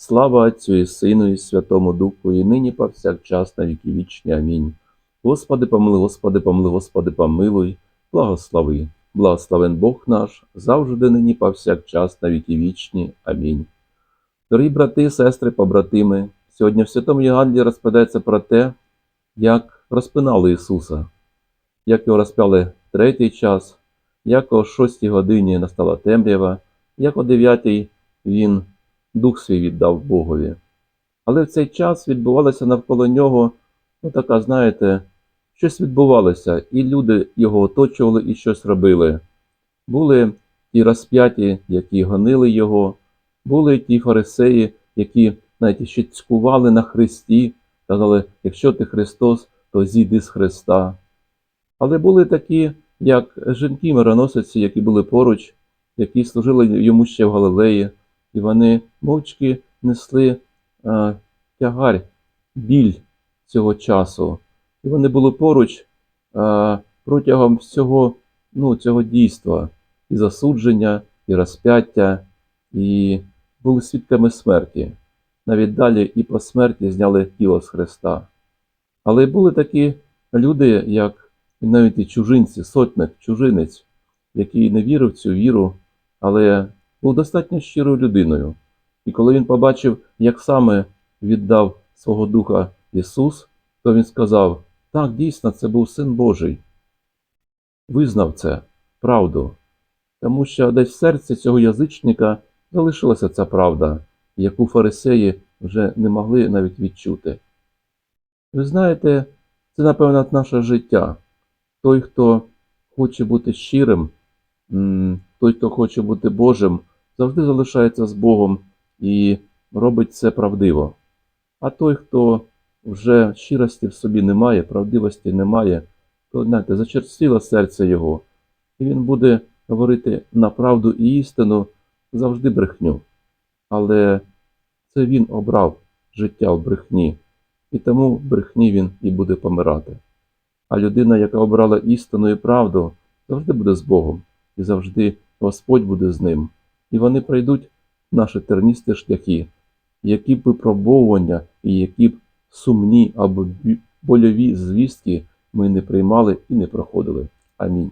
Слава Отцю і Сину, і Святому Духу, і нині повсякчас на віки вічні. Амінь. Господи, помилуй, Господи, помилуй, Господи, помилуй, благослови. Благословен Бог наш, завжди нині повсякчас на віки вічні. Амінь. Дорогі брати, сестри, побратими, сьогодні в Святому Євангелії розповідається про те, як розпинали Ісуса, як його розпяли третій час, як о шостій годині настала темрява, як о дев'ятій він дух свій віддав Богові. Але в цей час відбувалося навколо нього, ну така, знаєте, щось відбувалося, і люди його оточували і щось робили. Були ті розп'яті, які гонили його, були ті фарисеї, які навіть ще цькували на Христі, казали, якщо ти Христос, то зійди з Христа. Але були такі, як жінки мироносиці, які були поруч, які служили йому ще в Галилеї, і вони мовчки несли а, тягар, біль цього часу. І вони були поруч а, протягом всього ну, цього дійства, і засудження, і розп'яття, і були свідками смерті. Навіть далі і по смерті зняли тіло з Христа. Але були такі люди, як навіть і чужинці, сотник, чужинець, який не вірив в цю віру, але був достатньо щирою людиною. І коли він побачив, як саме віддав свого духа Ісус, то він сказав: так, дійсно, це був Син Божий. Визнав це правду, тому що десь в серці цього язичника залишилася ця правда, яку фарисеї вже не могли навіть відчути. Ви знаєте, це, напевно, наше життя. Той, хто хоче бути щирим, той, хто хоче бути Божим, завжди залишається з Богом і робить це правдиво. А той, хто вже щирості в собі немає, правдивості немає, то знаєте, зачерствіло серце його, і він буде говорити на правду і істину завжди брехню. Але це він обрав життя в брехні, і тому в брехні він і буде помирати. А людина, яка обрала істину і правду, завжди буде з Богом, і завжди Господь буде з ним. І вони пройдуть наші терністі шляхи, які б випробовування і які б сумні або больові звістки ми не приймали і не проходили. Амінь.